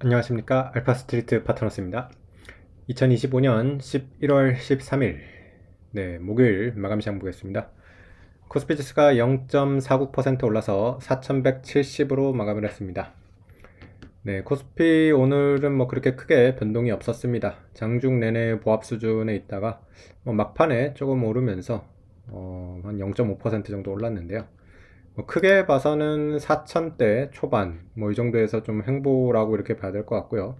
안녕하십니까. 알파스트리트 파트너스입니다. 2025년 11월 13일 네 목요일 마감 시장 보겠습니다. 코스피 지수가 0.49% 올라서 4170으로 마감을 했습니다. 네 코스피 오늘은 뭐 그렇게 크게 변동이 없었습니다. 장중 내내 보합 수준에 있다가 뭐 막판에 조금 오르면서 어, 한0.5% 정도 올랐는데요. 뭐 크게 봐서는 4천대 초반 뭐 이 정도에서 좀 횡보라고 이렇게 봐야 될 것 같고요.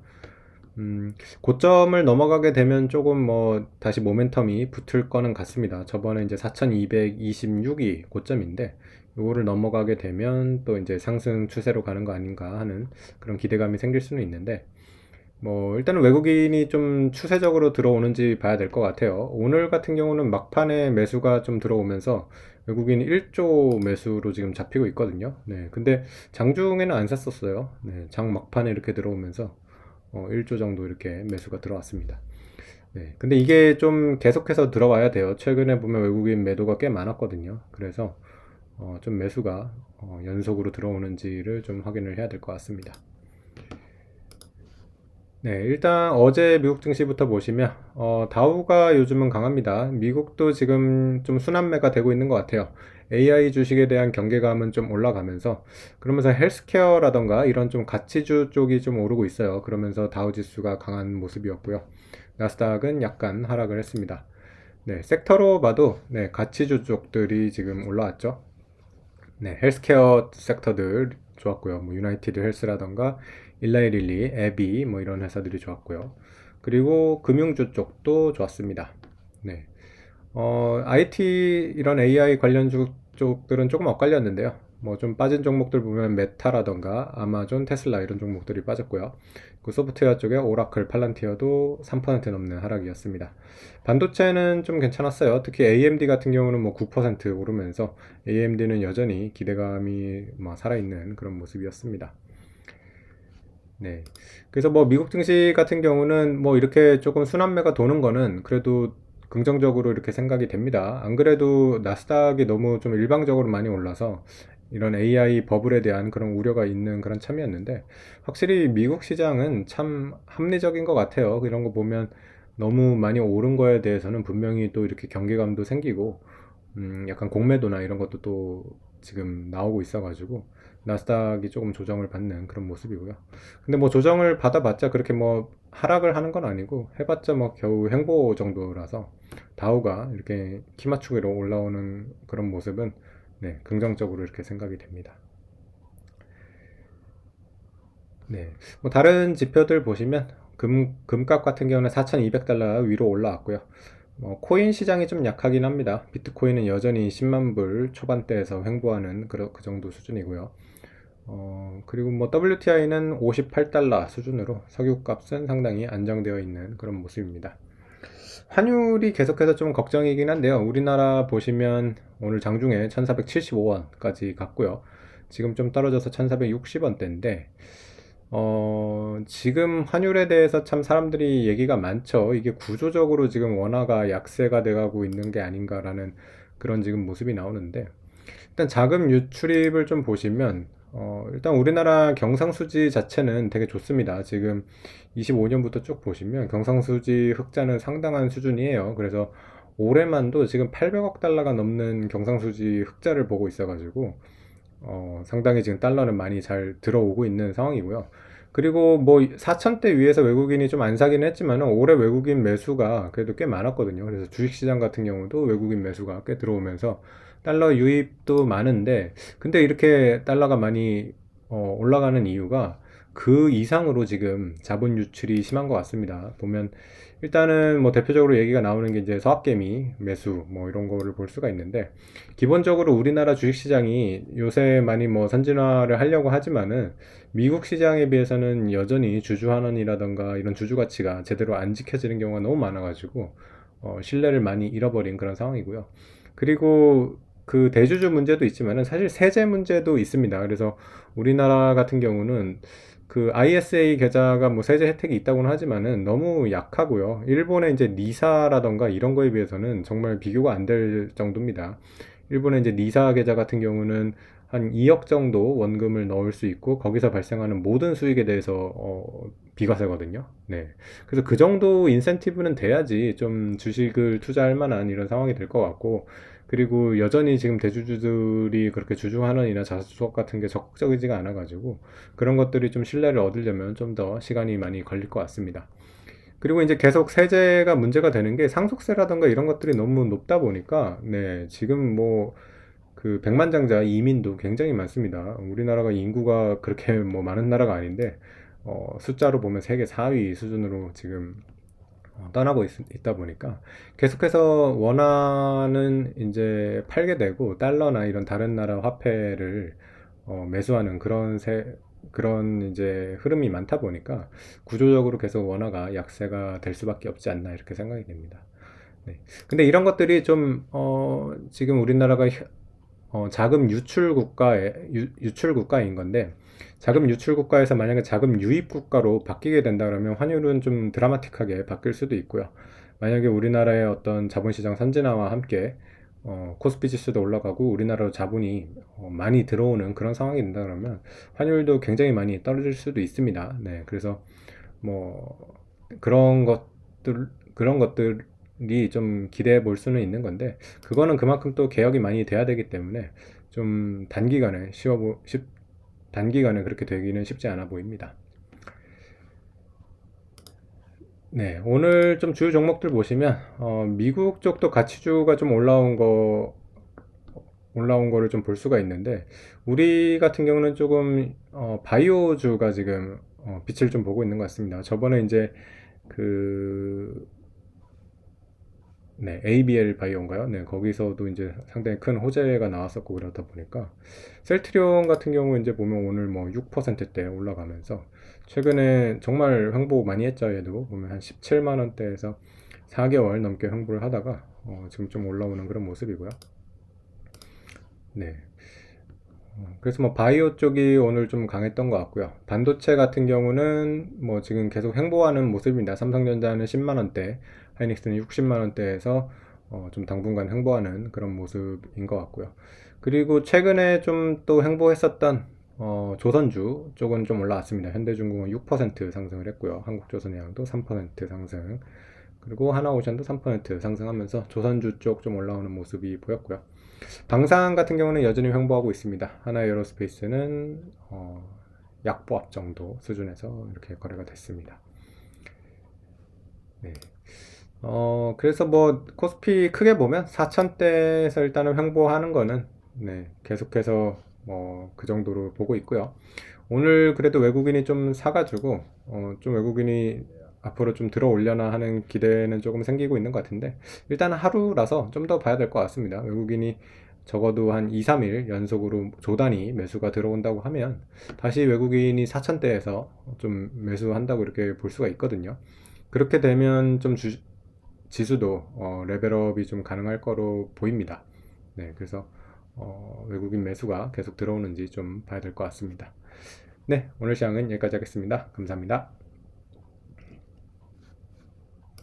음, 고점을 넘어가게 되면 조금 뭐 다시 모멘텀이 붙을 거는 같습니다. 저번에 이제 4,226이 고점인데 이거를 넘어가게 되면 또 이제 상승 추세로 가는 거 아닌가 하는 그런 기대감이 생길 수는 있는데 뭐 일단은 외국인이 좀 추세적으로 들어오는지 봐야 될 것 같아요. 오늘 같은 경우는 막판에 매수가 좀 들어오면서 외국인 1조 매수로 지금 잡히고 있거든요. 네, 근데 장중에는 안 샀었어요. 네, 장 막판에 이렇게 들어오면서 어, 1조 정도 이렇게 매수가 들어왔습니다. 네, 근데 이게 좀 계속해서 들어와야 돼요. 최근에 보면 외국인 매도가 꽤 많았거든요. 그래서 어, 좀 매수가 어, 연속으로 들어오는지를 좀 확인을 해야 될 것 같습니다. 네, 일단 어제 미국 증시부터 보시면 어, 다우가 요즘은 강합니다. 미국도 지금 좀 순환매가 되고 있는 것 같아요. AI 주식에 대한 경계감은 좀 올라가면서 그러면서 헬스케어라던가 이런 좀 가치주 쪽이 좀 오르고 있어요. 그러면서 다우 지수가 강한 모습이었고요. 나스닥은 약간 하락을 했습니다. 네, 섹터로 봐도 네, 가치주 쪽들이 지금 올라왔죠. 네, 헬스케어 섹터들 좋았고요. 뭐 유나이티드 헬스라던가 일라이릴리, 에비 뭐 이런 회사들이 좋았고요. 그리고 금융주 쪽도 좋았습니다. 네. 어, IT 이런 AI 관련 주, 쪽들은 조금 엇갈렸는데요. 뭐 좀 빠진 종목들 보면 메타라던가 아마존, 테슬라 이런 종목들이 빠졌고요. 그 소프트웨어 쪽에 오라클, 팔란티어도 3% 넘는 하락이었습니다. 반도체는 좀 괜찮았어요. 특히 AMD 같은 경우는 뭐 9% 오르면서 AMD는 여전히 기대감이 뭐 살아있는 그런 모습이었습니다. 네. 그래서 뭐 미국 증시 같은 경우는 뭐 이렇게 조금 순환매가 도는 거는 그래도 긍정적으로 이렇게 생각이 됩니다. 안 그래도 나스닥이 너무 좀 일방적으로 많이 올라서 이런 AI 버블에 대한 그런 우려가 있는 그런 참이었는데 확실히 미국 시장은 참 합리적인 것 같아요. 이런 거 보면 너무 많이 오른 거에 대해서는 분명히 또 이렇게 경계감도 생기고 음 약간 공매도나 이런 것도 또 지금 나오고 있어가지고 나스닥이 조금 조정을 받는 그런 모습이고요. 근데 뭐 조정을 받아봤자 그렇게 뭐 하락을 하는 건 아니고 해봤자 뭐 겨우 횡보 정도라서 다우가 이렇게 키 맞추기로 올라오는 그런 모습은 네, 긍정적으로 이렇게 생각이 됩니다. 네, 뭐 다른 지표들 보시면 금, 금값 같은 경우는 4,200달러 위로 올라왔고요. 뭐 코인 시장이 좀 약하긴 합니다. 비트코인은 여전히 10만 불 초반대에서 횡보하는 그, 그 정도 수준이고요. 어, 그리고 뭐 WTI는 58달러 수준으로 석유값은 상당히 안정되어 있는 그런 모습입니다. 환율이 계속해서 좀 걱정이긴 한데요. 우리나라 보시면 오늘 장중에 1475원까지 갔고요. 지금 좀 떨어져서 1460원대인데 어, 지금 환율에 대해서 참 사람들이 얘기가 많죠. 이게 구조적으로 지금 원화가 약세가 돼가고 있는 게 아닌가라는 그런 지금 모습이 나오는데 일단 자금 유출입을 좀 보시면 어, 일단 우리나라 경상수지 자체는 되게 좋습니다. 지금 25년부터 쭉 보시면 경상수지 흑자는 상당한 수준이에요. 그래서 올해만도 지금 800억 달러가 넘는 경상수지 흑자를 보고 있어가지고 어, 상당히 지금 달러는 많이 잘 들어오고 있는 상황이고요. 그리고 뭐 4천대 위에서 외국인이 좀 안 사기는 했지만 올해 외국인 매수가 그래도 꽤 많았거든요. 그래서 주식시장 같은 경우도 외국인 매수가 꽤 들어오면서 달러 유입도 많은데 근데 이렇게 달러가 많이 어, 올라가는 이유가 그 이상으로 지금 자본 유출이 심한 것 같습니다. 보면 일단은 뭐 대표적으로 얘기가 나오는 게 이제 서학개미 매수 뭐 이런 거를 볼 수가 있는데 기본적으로 우리나라 주식시장이 요새 많이 뭐 선진화를 하려고 하지만은 미국 시장에 비해서는 여전히 주주 환원이라던가 이런 주주 가치가 제대로 안 지켜지는 경우가 너무 많아가지고 어, 신뢰를 많이 잃어버린 그런 상황이고요. 그리고 그 대주주 문제도 있지만은 사실 세제 문제도 있습니다. 그래서 우리나라 같은 경우는 그 ISA 계좌가 뭐 세제 혜택이 있다고는 하지만은 너무 약하고요. 일본의 이제 니사라던가 이런 거에 비해서는 정말 비교가 안 될 정도입니다. 일본의 이제 니사 계좌 같은 경우는 한 2억 정도 원금을 넣을 수 있고 거기서 발생하는 모든 수익에 대해서 어, 비과세거든요. 네. 그래서 그 정도 인센티브는 돼야지 좀 주식을 투자할 만한 이런 상황이 될 것 같고 그리고 여전히 지금 대주주들이 그렇게 주주환원이나 자사주석 같은 게 적극적이지가 않아가지고 그런 것들이 좀 신뢰를 얻으려면 좀 더 시간이 많이 걸릴 것 같습니다. 그리고 이제 계속 세제가 문제가 되는 게 상속세라든가 이런 것들이 너무 높다 보니까 네, 지금 뭐 그 백만장자 이민도 굉장히 많습니다. 우리나라가 인구가 그렇게 뭐 많은 나라가 아닌데 어, 숫자로 보면 세계 4위 수준으로 지금 어, 떠나고 있, 다 보니까 계속해서 원화는 이제 팔게 되고 달러나 이런 다른 나라 화폐를 어, 매수하는 그런 세, 그런 이제 흐름이 많다 보니까 구조적으로 계속 원화가 약세가 될 수밖에 없지 않나 이렇게 생각이 됩니다. 네. 근데 이런 것들이 좀, 어, 지금 우리나라가 혀- 어, 자금 유출 국가에, 유, 유출 국가인 건데, 자금 유출 국가에서 만약에 자금 유입 국가로 바뀌게 된다 그러면 환율은 좀 드라마틱하게 바뀔 수도 있고요. 만약에 우리나라의 어떤 자본시장 선진화와 함께 어, 코스피 지수도 올라가고 우리나라로 자본이 어, 많이 들어오는 그런 상황이 된다 그러면 환율도 굉장히 많이 떨어질 수도 있습니다. 네, 그래서 뭐 그런 것들 그런 것들이 좀 기대해 볼 수는 있는 건데 그거는 그만큼 또 개혁이 많이 돼야 되기 때문에 좀 단기간에 쉬워 보, 쉽, 단기간에 그렇게 되기는 쉽지 않아 보입니다. 네, 오늘 좀 주요 종목들 보시면 어, 미국 쪽도 가치주가 좀 올라온 거 올라온 거를 좀 볼 수가 있는데 우리 같은 경우는 조금 어, 바이오주가 지금 어, 빛을 좀 보고 있는 것 같습니다. 저번에 이제 그 네, ABL 바이오인가요? 네, 거기서도 이제 상당히 큰 호재가 나왔었고 그러다 보니까 셀트리온 같은 경우 이제 보면 오늘 뭐 6%대 올라가면서 최근에 정말 횡보 많이 했죠, 얘도 보면 한 17만 원대에서 4개월 넘게 횡보를 하다가 어, 지금 좀 올라오는 그런 모습이고요. 네. 어, 그래서 뭐 바이오 쪽이 오늘 좀 강했던 것 같고요. 반도체 같은 경우는 뭐 지금 계속 횡보하는 모습입니다. 삼성전자는 10만 원대, 하이닉스는 60만 원대에서 어, 좀 당분간 횡보하는 그런 모습인 것 같고요. 그리고 최근에 좀또 횡보했었던 어, 조선주 쪽은 좀 올라왔습니다. 현대중공은 6% 상승을 했고요. 한국조선해양도 3% 상승. 그리고 하나오션도 3% 상승하면서 조선주 쪽 좀 올라오는 모습이 보였고요. 방산 같은 경우는 여전히 횡보하고 있습니다. 하나 에어로스페이스는 어, 약보합 정도 수준에서 이렇게 거래가 됐습니다. 네. 어, 그래서 뭐 코스피 크게 보면 4천대에서 일단은 횡보하는 거는 네, 계속해서 뭐 그 정도로 보고 있고요. 오늘 그래도 외국인이 좀 사가지고 어, 좀 외국인이 앞으로 좀 들어올려나 하는 기대는 조금 생기고 있는 것 같은데 일단 하루라서 좀 더 봐야 될 것 같습니다. 외국인이 적어도 한 2, 3일 연속으로 조단위 매수가 들어온다고 하면 다시 외국인이 4천대에서 좀 매수한다고 이렇게 볼 수가 있거든요. 그렇게 되면 좀 주, 지수도 어, 레벨업이 좀 가능할 거로 보입니다. 네, 그래서 어, 외국인 매수가 계속 들어오는지 좀 봐야 될 것 같습니다. 네, 오늘 시황은 여기까지 하겠습니다. 감사합니다.